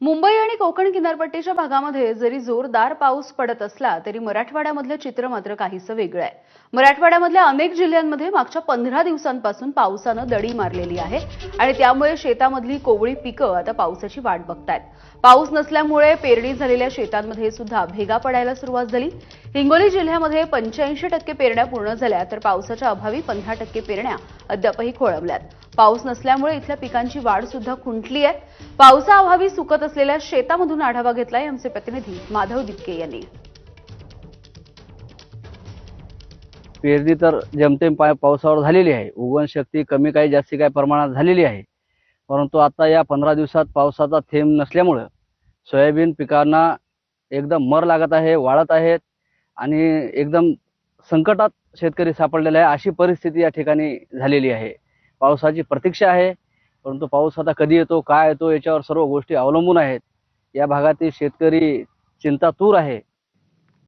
मुंबई आणि कोकण किनारपट्टीच्या भागामध्ये जरी जोरदार पाऊस पडत असला तरी मराठवाड्यामधलं चित्र मात्र काहीसं वेगळं आहे. मराठवाड्यामधल्या अनेक जिल्ह्यांमध्ये मागच्या पंधरा दिवसांपासून पावसानं दडी मारलेली आहे आणि त्यामुळे शेतामधली कोवळी पिकं आता पावसाची वाट बघतायत. पाऊस नसल्यामुळे पेरणी झालेल्या शेतांमध्ये सुद्धा भेगा पडायला सुरुवात झाली. हिंगोली जिल्ह्यामध्ये पंच्याऐंशी टक्के पेरण्या पूर्ण झाल्या तर पावसाच्या अभावी पंधरा टक्के पेरण्या अद्यापही खोळंबल्यात. पाऊस नसल्यामुळे इथल्या पिकांची वाढ सुद्धा खुंटली आहे. पावसाअभावी सुकत असलेल्या शेतामधून आढावा घेतलाय आमचे प्रतिनिधी माधव दिपके यांनी. पेरणी तर जमतेम पाय पावसावर झालेली आहे. उगवण शक्ती कमी काही जास्ती काही प्रमाणात झालेली आहे. परंतु आता या पंधरा दिवसात पावसाचा थेंब नसल्यामुळं सोयाबीन पिकांना एकदम मर लागत आहे वाळत आहेत आणि एकदम संकटात शेतकरी सापडलेला आहे अशी परिस्थिती या ठिकाणी झालेली आहे. पावसाची प्रतीक्षा आहे. परंतु पाऊस आता कधी येतो काय येतो याच्यावर सर्व गोष्टी अवलंबून आहेत. या भागातील शेतकरी चिंतातूर आहे.